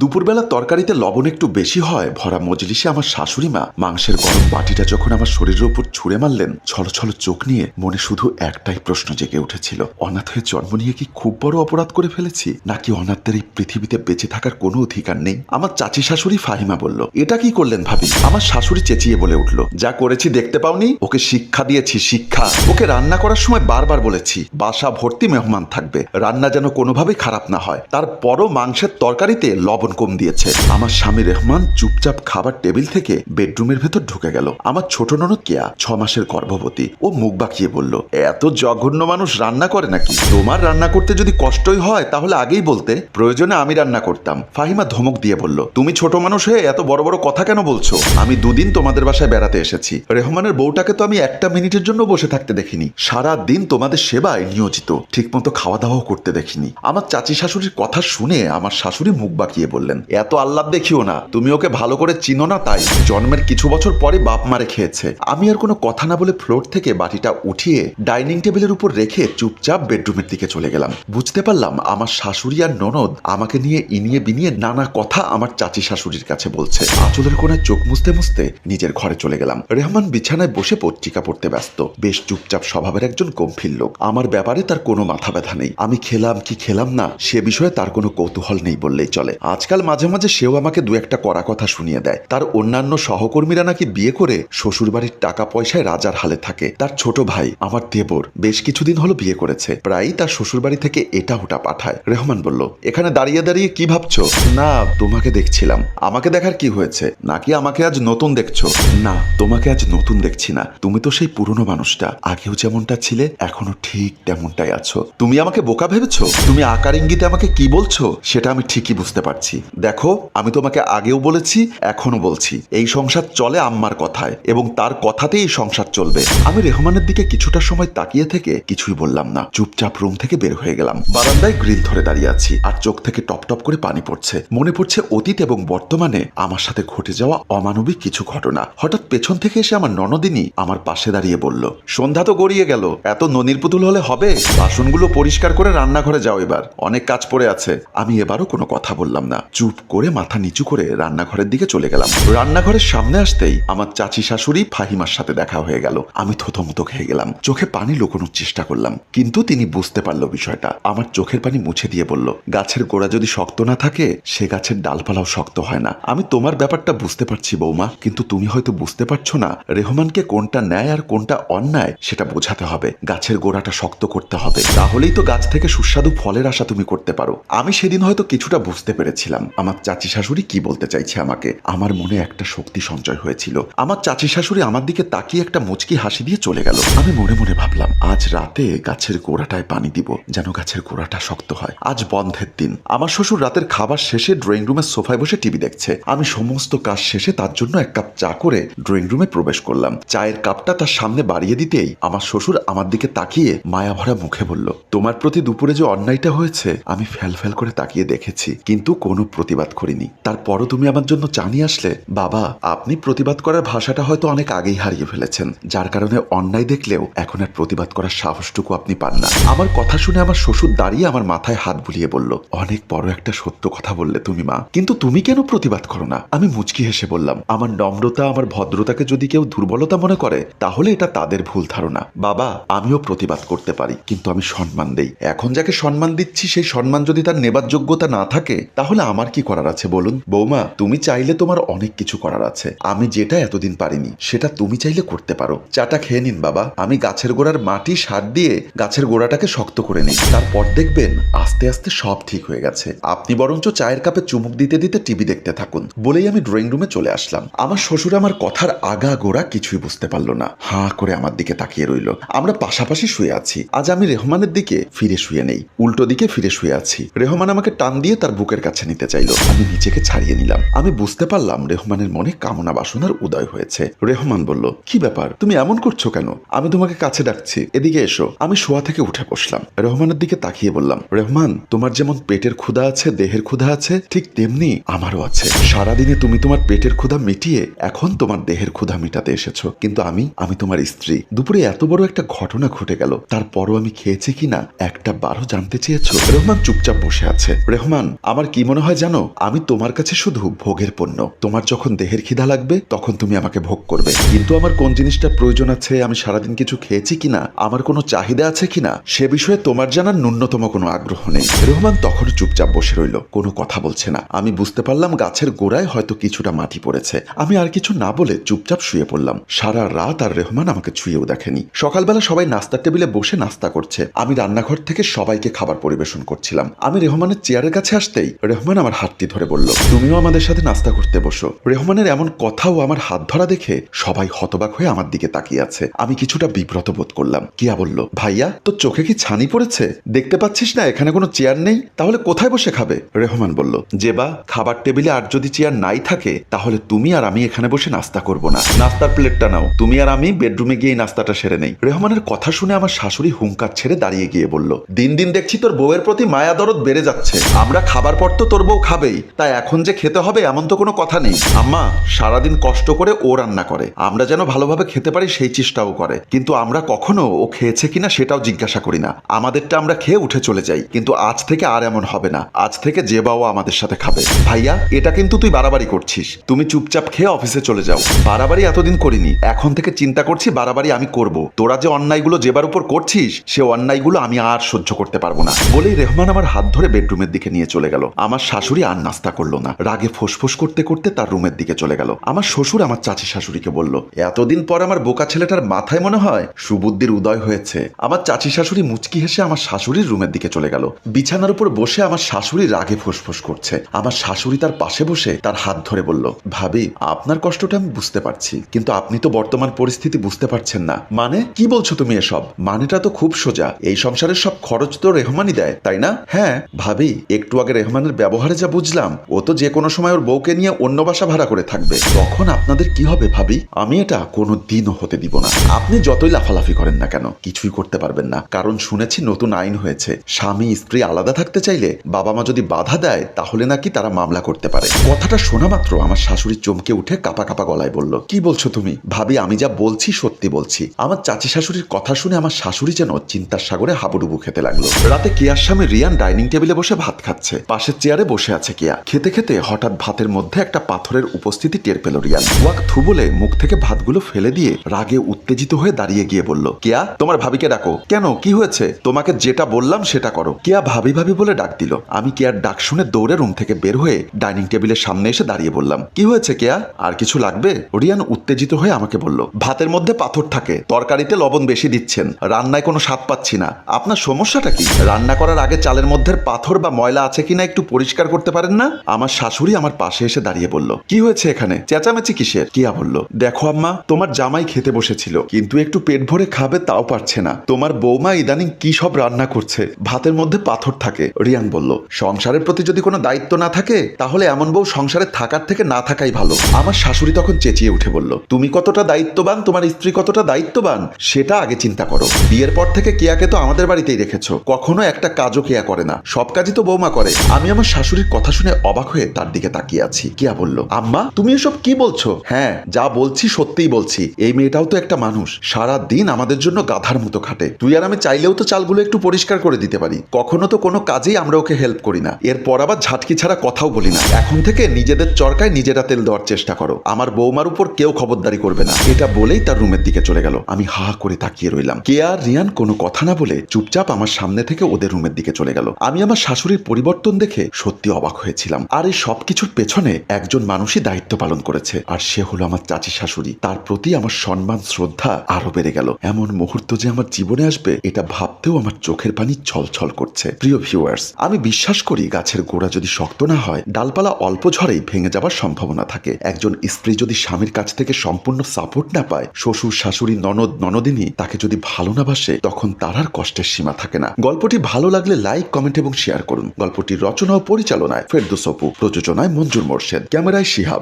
দুপুরবেলা তরকারিতে লবণ একটু বেশি হয়, ভরা মজলিসে আমার শাশুড়ি মা মাংসের গরম বাটিটা যখন আমার শরীরের উপর ছুঁড়ে মারলেন, ছলো ছলো চোখ নিয়ে মনে শুধু একটাই প্রশ্ন জেগে উঠেছিল, অনাথ হয়ে জন্ম নিয়ে কি খুব বড় অপরাধ করে ফেলেছি? নাকি অনাথদের এই পৃথিবীতে বেঁচে থাকার কোনো অধিকার নেই? আমার চাচি শাশুড়ি ফাহিমা বলল, এটা কি করলেন ভাবি? আমার শাশুড়ি চেঁচিয়ে বলে উঠল, যা করেছি দেখতে পাওনি? ওকে শিক্ষা দিয়েছি, শিক্ষা। ওকে রান্না করার সময় বারবার বলেছি, বাসা ভর্তি মেহমান থাকবে, রান্না যেন কোনোভাবেই খারাপ না হয়। তারপরও মাংসের তরকারিতে লবণ কম দিয়েছে। আমার স্বামী রেহমান চুপচাপ খাবার টেবিল থেকে বেডরুমের ভেতর ঢুকে গেল। আমার ছোট ননদ কেয়া, ছ মাসের গর্ভবতী, ও মুখ বাঁকিয়ে বলল, এত জঘন্য মানুষ রান্না করে নাকি? তোমার রান্না করতে যদি কষ্টই হয়, তাহলে আগেই বলতে। প্রয়োজনে আমি রান্না করতাম। ফাহিমা ধমক দিয়ে বলল, তুমি ছোট মানুষ হয়ে এত বড় বড় কথা কেন বলছো? আমি দুদিন তোমাদের বাসায় বেড়াতে এসেছি। রেহমানের বউটাকে তো আমি একটা মিনিটের জন্য বসে থাকতে দেখিনি। সারা দিন তোমাদের সেবায় নিয়োজিত। ঠিকমতো খাওয়া দাওয়াও করতে দেখিনি। আমার চাচি শাশুড়ির কথা শুনে আমার শাশুড়ি মুখ বাঁকিয়ে বললেন, এত আহ্লাদ দেখিও না, তুমি ওকে ভালো করে চিনো না তাই? জন্মের কিছু বছর পরে বাপ মারে খেয়েছে। আমি আর কোনো কথা না বলে ফ্লোর থেকে বাটিটা উঠিয়ে ডাইনিং টেবিলের উপর রেখে চুপচাপ বেডরুমের দিকে চলে গেলাম। বুঝতে পারলাম, আমার শাশুড়ি আর ননদ আমাকে নিয়ে ইনিয়ে বিনিয়ে নানা কথা আমার চাচি শাশুড়ির কাছে বলছে। আঁচলের কোনায় চোখ মুছতে মুছতে নিজের ঘরে চলে গেলাম। রেহমান বিছানায় বসে পত্রিকা পড়তে ব্যস্ত। বেশ চুপচাপ স্বভাবের একজন গম্ভীর লোক। আমার ব্যাপারে তার কোনো মাথা ব্যথা নেই। আমি খেলাম কি খেলাম না, সে বিষয়ে তার কোনো কৌতূহল নেই বললেই চলে। আজকাল মাঝে মাঝে সেও আমাকে দু একটা কড়া কথা শুনিয়ে দেয়। তার অন্যান্য সহকর্মীরা নাকি বিয়ে করে শ্বশুরবাড়ির টাকা পয়সায় রাজার হালে থাকে। তার ছোট ভাই, আমার দেবর, বেশ কিছুদিন হলো বিয়ে করেছে। প্রায়ই তার শ্বশুরবাড়ি থেকে এটা ওটা পাঠায়। রেহমান বলল, এখানে দাঁড়িয়ে দাঁড়িয়ে কি ভাবছ? না, তোমাকে দেখছিলাম। আমাকে দেখার কি হয়েছে? নাকি আমাকে আজ নতুন দেখছ? না, তোমাকে আজ নতুন দেখছি না। তুমি তো সেই পুরনো মানুষটা। আগেও যেমনটা ছিলে, এখনও ঠিক তেমনটাই আছো। তুমি আমাকে বোকা ভেবেছো? তুমি আকার ইঙ্গিতে আমাকে কি বলছো? সেটা আমি ঠিকই বুঝতে পারছি দেখো, আমি তোমাকে আগেও বলেছি এখনও বলছি। এই সংসার চলে আম্মার কথায় এবং তার কথাতেই এই সংসার চলবে। আমি রেহমানের দিকে কিছুটা সময় তাকিয়ে থেকে কিছুই বললাম না। চুপচাপ রুম থেকে বের হয়ে গেলাম। বারান্দায় গ্রিল ধরে দাঁড়িয়ে আছি আর চোখ থেকে টপ টপ করে পানি পড়ছে। মনে পড়ছে অতীত এবং বর্তমানে আমার সাথে ঘটে যাওয়া অমানবিক কিছু ঘটনা। হঠাৎ পেছন থেকে এসে আমার ননদিনী আমার পাশে দাঁড়িয়ে বলল, সন্ধ্যা তো গড়িয়ে গেল। এত ননির পুতুল হলে হবে? বাসনগুলো পরিষ্কার করে রান্নাঘরে যাও এবার। অনেক কাজ পড়ে আছে। আমি এবারও কোনো কথা বললাম না। চুপ করে মাথা নিচু করে রান্নাঘরের দিকে চলে গেলাম। রান্নাঘরের সামনে আসতেই আমার চাচি শাশুড়ি ফাহিমার সাথে দেখা হয়ে গেল। আমি থতমত খেয়ে গেলাম। চোখে পানি লুকোনোর চেষ্টা করলাম। কিন্তু তিনি বুঝতে পারল বিষয়টা। আমার চোখের পানি মুছে দিয়ে বলল, গাছের গোড়া যদি শক্ত না থাকে, সে গাছের ডালপালাও শক্ত হয় না। আমি তোমার ব্যাপারটা বুঝতে পারছি, বৌমা। কিন্তু তুমি হয়তো বুঝতে পারছ না, রেহমানকে কোনটা ন্যায় আর কোনটা অন্যায় সেটা বোঝাতে হবে। গাছের গোড়াটা শক্ত করতে হবে। তাহলেই তো গাছ থেকে সুস্বাদু ফলের আশা তুমি করতে পারো। আমি সেদিন হয়তো কিছুটা বুঝতে পেরেছিলাম আমার চাচি শাশুড়ি কি বলতে চাইছে আমাকে? আমার মনে একটা শক্তি সঞ্চয় হয়েছিল। আমার চাচি শাশুড়ি আমার দিকে তাকিয়ে একটা মুচকি হাসি দিয়ে চলে গেল। আমি মনে মনে ভাবলাম, আজ রাতে গাছের গোড়াটায় পানি দিব, যেন গাছের গোড়াটা শক্ত হয়। আজ বন্ধের দিন। আমার শ্বশুর রাতের খাবার শেষে ড্রয়িং রুমের সোফায় বসে টিভি দেখছে। আমি সমস্ত কাজ শেষে তার জন্য এক কাপ চা করে ড্রয়িং রুমে প্রবেশ করলাম। চায়ের কাপটা তার সামনে বাড়িয়ে দিতেই আমার শ্বশুর আমার দিকে তাকিয়ে মায়া ভরা মুখে বলল, তোমার প্রতি দুপুরে যে অন্যায়টা হয়েছে, আমি ফ্যাল ফ্যাল করে তাকিয়ে দেখেছি। কিন্তু কোনো প্রতিবাদ করিনি। তারপরও তুমি আমার জন্য চা নিয়ে আসলে? বাবা, আপনি প্রতিবাদ করার ভাষাটা হয়তো অনেক আগেই হারিয়ে ফেলেছেন। যার কারণে অন্যায় দেখলেও এখন আর প্রতিবাদ করার সাহসটুকু আপনি পান না। আমার কথা শুনে আমার শ্বশুর দাঁড়িয়ে আমার মাথায় হাত বুলিয়ে বলল, অনেক বড় একটা সত্য কথা বললে তুমি, মা। কিন্তু তুমি কেন প্রতিবাদ করো না? আমি মুচকি হেসে বললাম, আমার নম্রতা, আমার ভদ্রতাকে যদি কেউ দুর্বলতা মনে করে, তাহলে এটা তাদের ভুল ধারণা। বাবা, আমিও প্রতিবাদ করতে পারি, কিন্তু আমি সম্মান দেই। এখন যাকে সম্মান দিচ্ছি, সেই সম্মান যদি তার নেবার যোগ্যতা না থাকে, তাহলে আমার কি করার আছে বলুন? বৌমা, তুমি চাইলে তোমার অনেক কিছু করার আছে। আমি যেটা এতদিন পারিনি, সেটা তুমি চাইলে করতে পারো। চাটা খেয়ে নিন বাবা। আমি গাছের গোড়ার মাটি সার দিয়ে গাছের গোড়াটাকে শক্ত করে নিই। তারপর দেখবেন আস্তে আস্তে সব ঠিক হয়ে গেছে। আপনি বরঞ্চ চায়ের কাপে চুমুক দিতে দিতে টিভি দেখতে থাকুন। বলেই আমি ড্রয়িং রুমে চলে আসলাম। আমার শ্বশুর আমার কথার আগা গোড়া কিছুই বুঝতে পারল না। হাঁ করে আমার দিকে তাকিয়ে রইল। আমরা পাশাপাশি শুয়ে আছি। আজ আমি রেহমানের দিকে ফিরে শুয়ে নেই। উল্টো দিকে ফিরে শুয়ে আছি। রেহমান আমাকে টান দিয়ে তার বুকের কাছে নিতে চাইলো। আমি নিজেকে ছাড়িয়ে নিলাম। আমি বুঝতে পারলাম রেহমানের মনে কামনা বাসনার উদয় হয়েছে। রেহমান বলল, কি ব্যাপার? তুমি এমন করছ কেন? আমি তোমাকে কাছে ডাকছি। এদিকে এসো। আমি শোয়া থেকে উঠে বসলাম। রহমানের দিকে তাকিয়ে বললাম, রহমান, তোমার যেমন পেটের ক্ষুধা আছে, দেহের ক্ষুধা আছে, ঠিক তেমনি আমারও আছে। সারাদিনে তুমি তোমার পেটের ক্ষুধা মিটিয়ে এখন তোমার দেহের ক্ষুধা মিটাতে এসেছ। কিন্তু আমি আমি তোমার স্ত্রী। দুপুরে এত বড় একটা ঘটনা ঘটে গেল। তারপরও আমি খেয়েছি কিনা, একটা বারও জানতে চেয়েছো? রহমান চুপচাপ বসে আছে। রহমান, আমার কি মনে হয় জানো? আমি তোমার কাছে শুধু ভোগের পণ্য। তোমার যখন দেহের খিদা লাগবে, তখন তুমি আমাকে ভোগ করবে। কিন্তু আমার কোন জিনিসটা প্রয়োজন আছে? আমি সারাদিন কিছু খেয়েছি কিনা? আমার কোনো চাহিদা আছে কিনা? সে বিষয়ে তোমার জানার ন্যূনতম কোনো আগ্রহ নেই। রহমান তখন চুপচাপ বসে রইল। কোনো কথা বলছে না। আমি বুঝতে পারলাম গাছের গোড়ায় হয়তো কিছুটা মাটি পড়েছে। আমি আর কিছু না বলে চুপচাপ শুয়ে পড়লাম। সারা রাত আর রেহমান আমাকে ছুঁয়েও দেখেনি। সকালবেলা সবাই নাস্তার টেবিলে বসে নাস্তা করছে। আমি রান্নাঘর থেকে সবাইকে খাবার পরিবেশন করছিলাম। আমি রেহমানের চেয়ারের কাছে আসতেই রেহমান আমার হাতটি ধরে বলল, তুমিও আমাদের সাথে নাস্তা করতে বসো। রেহমানের এমন কথাও আমার হাত ধরা দেখে সবাই হতবাক হয়ে আমার দিকে তাকিয়ে আছে। আমি কিছুটা বিব্রত বোধ করলাম। কিয়া বলল, ভাইয়া তোর চোখে কি ছানি পড়েছে? দেখতে পাচ্ছিস না, এখানে কোনো চেয়ার নেই? তাহলে কোথায় বসে খাবে? রেহমান বলল, যে বা, খাবার টেবিলে আর যদি চেয়ার নাই থাকে, তাহলে তুমি আর আমি এখানে বসে নাস্তা করব না। নাস্তার প্লেটটা নাও। তুমি আর আমি বেডরুমে গিয়ে নাস্তাটা সেরে নেই। রেহমানের কথা শুনে আমার শাশুড়ি হুঙ্কার ছেড়ে দাঁড়িয়ে গিয়ে বলল, দিন দিন দেখছি তোর বউয়ের প্রতি মায়া দরদ বেড়ে যাচ্ছে। আমরা খাবার পর তো তোর বউ খাবেই। তাই এখন যে খেতে হবে এমন তো কোনো কথা নেই। আম্মা, সারাদিন কষ্ট করে ও রান্না করে। আমরা যেন ভালোভাবে খেতে পারি সেই চেষ্টাও করে। কিন্তু আমরা কখনো ও খেয়েছে কিনা সেটাও জিজ্ঞাসা করি না। আমাদেরটা আমরা খেয়ে উঠে চলে যাই। কিন্তু আজ থেকে আর এমন হবে না। আজ থেকে যে বাও আমাদের সাথে খাবে। ভাইয়া, এটা কিন্তু তুই বাড়াবাড়ি করছিস। তুমি চুপচাপ খেয়ে অফিসে চলে যাও। বাড়াবাড়ি এতদিন করিনি। এখন থেকে চিন্তা করছি বাড়াবাড়ি আমি করব। তোরা যে অন্যায়গুলো যেবার উপর করছিস, সে অন্যায়গুলো আমি আর সহ্য করতে পারব না। বলেই রেহমান আমার হাত ধরে বেডরুমের দিকে নিয়ে চলে গেল। আমার শাশুড়ি আর নাস্তা করল না। রাগে ফোসফোস করতে করতে তার রুমের দিকে চলে গেল। আমার শ্বশুর আমার চাচি শাশুড়িকে বলল, এতদিন পর আমার বোকা ছেলেটার মাথায় মনে হয় সুবুদ্ধির উদয় হয়েছে। আমার চাচি শাশুড়ি মুচকি হেসে আমার শাশুড়ির রুমের দিকে চলে গেল। বিছানার উপর বসে আমার শাশুড়ি রাগে ফোসফোস করছে। আমার শাশুড়ি তার পাশে বসে তার হাত ধরে বলল, ভাবি, আপনার কষ্টটা আমি বুঝতে পারছি। কিন্তু আপনি তো বর্তমান পরিস্থিতি বুঝতে পারছেন না। মানে কি বলছো তুমি এসব? মানেটা তো খুব সোজা। এই সংসারের সব খরচ তো রেহমানই দেয়, তাই না? হ্যাঁ ভাবি, একটু আগে রেহমানের ব্যবহারে যা বুঝলাম, ও তো যে কোনো সময় ওর বউকে নিয়ে অন্য বাসা ভাড়া করে থাকবে। তখন আপনাদের কি হবে ভাবি? আমি এটা কোনো দিনও হতে দিব না। আপনি যতই লাফালাফি করেন না কেন, কিছুই করতে পারবেন না। কারণ শুনেছি নতুন আইন হয়েছে। স্বামী, স্ত্রী আলাদা থাকতে চাইলে বাবা মা যদি বাধা দেয়, তাহলে নাকি তারা মামলা করতে পারে। কথাটা শোনা মাত্র আমার শাশুড়ি চমকে উঠে কাপা কাপা গলায় বলল, কি বলছো তুমি? ভাবি, আমি যা বলছি সত্যি বলছি। আমার চাচি শাশুড়ির কথা শুনে আমার শাশুড়ি যেন চিন্তার সাগরে হাবুডুবু খেতে লাগল। রাতে কেয়ার সামনে রিয়ান ডাইনিং টেবিলে বসে ভাত খাচ্ছে। পাশের চেয়ারে বসে আছে কেয়া। খেতে খেতে হঠাৎ ভাতের মধ্যে একটা পাথরের উপস্থিতি টের পেল রিয়ান ওয়াক থু বলে মুখ থেকে ভাতগুলো ফেলে দিয়ে রাগে উত্তেজিত হয়ে দাঁড়িয়ে গিয়ে বলল, কেয়া, তোমার ভাবিকে ডাকো। কেন? কি হয়েছে? তোমাকে যেটা বললাম সেটা করো। কেয়া ভাবি ভাবি বলে ডাক দিল। আমি কেয়ার ডাক শুনে দৌড়ে রুম থেকে বের হয়ে ডাইনিং টেবিলের সামনে এসে দাঁড়িয়ে বললাম, কি হয়েছে কেয়া? আর কিছু লাগবে? রিয়ান উত্তেজিত হয়ে আমাকে বলল, ভাতের মধ্যে পাথর থাকে। তরকারিতে লবণ বেশি দিচ্ছেন। রান্নায় কোনো স্বাদ পাচ্ছি না। আপনার সমস্যাটা কি? রান্না করার আগে চালের মধ্যে পাথর বা ময়লা আছে কিনা একটু পরিষ্কার করতে পারেন না? আমার শাশুড়ি আমার পাশে এসে দাঁড়িয়ে বলল, কি হয়েছে এখানে? চেঁচামেচি কিসের? কিয়া বলল, দেখো আম্মা, তোমার জামাই খেতে বসেছিল, কিন্তু একটু পেট ভরে খাবে তাও পারছে না। তোমার বৌমা ইদানিং কি সব রান্না করছে? ভাতের মধ্যে পাথর থাকে। রিয়ান বলল, সংসারের প্রতি যদি কোনো দায়িত্ব না থাকে, তাহলে এমন বউ সংসারে থাকার থেকে না থাকাই ভালো। আমার শাশুড়ি তখন চেঁচিয়ে উঠে বলল, তুমি কতটা দায়িত্ববান, তোমার স্ত্রী কতটা দায়িত্ববান, সেটা আগে চিন্তা করো। বিয়ের পর থেকে কেয়াকে তো আমাদের বাড়িতেই রেখেছো, কখনো একটা কাজও কেয়া করে না। সব কাজই তো বৌমা করে। আমি আমার শাশুড়ির কথা শুনে অবাক হয়ে তার দিকে তাকিয়ে আছি। কেয়া বলল, আম্মা, তুমি এসব কি বলছো? হ্যাঁ যা বলছি সত্যিই বলছি। এই মেয়েটাও তো একটা মানুষ। সারা দিন আমাদের জন্য গাধার মতো খাটে। তুই আর আমি চাইলেও তো চালগুলো একটু পরিষ্কার করে দিতে পারি। কখনো তো কোনো কাজেই আমরা ওকে হেল্প করি না। এরপর আবার ঝাটকি ছাড়া কথাও বলি না। এখন থেকে নিজেদের চরকায় নিজেরা তেল দেওয়ার চেষ্টা করো। আমার বৌমার উপর কেউ খবরদারি করবে না। এটা বলেই তার রুমের দিকে চলে গেল। আমি হা করে তাকিয়ে রইলাম। কে আর রিয়ান কোনো কথা না বলে চুপচাপ আমার সামনে থেকে ওদের রুমের দিকে চলে গেল। আমি আমার শাশুড়ির পরিবর্তন দেখে সত্যি অবাক হয়েছিলাম। আর এই সবকিছুর পেছনে একজন মানুষই দায়িত্ব পালন করেছে। আর সে হলো আমার চাচি শাশুড়ি। তার প্রতি আমার সম্মান, শ্রদ্ধা আরও বেড়ে গেল। এমন মুহূর্ত যে আমার জীবনে আসবে, এটা ভাবতেও আমার চোখের পানি ছলছল করছে। প্রিয় ভিউয়ার্স আমি বিশ্বাস করি গাছের গোড়া যদি শক্ত না হয়, ডালপালা অল্প ঝড়েই ভেঙে যাবার সম্ভাবনা থাকে। একজন স্ত্রী যদি স্বামীর কাছ থেকে সম্পূর্ণ সাপোর্ট না পায়, শ্বশুর, শাশুড়ি, ননদ, ননদিনী তাকে যদি ভালো না বাসে, তখন তার আর কষ্টের সীমা থাকে না। গল্পটি ভালো লাগলে লাইক কমেন্ট এবং শেয়ার করুন। গল্পটির রচনা ও পরিচালনায় ফেরদুস অপু প্রযোজনায় মঞ্জুর মোর্শেদ ক্যামেরায় শিহাব।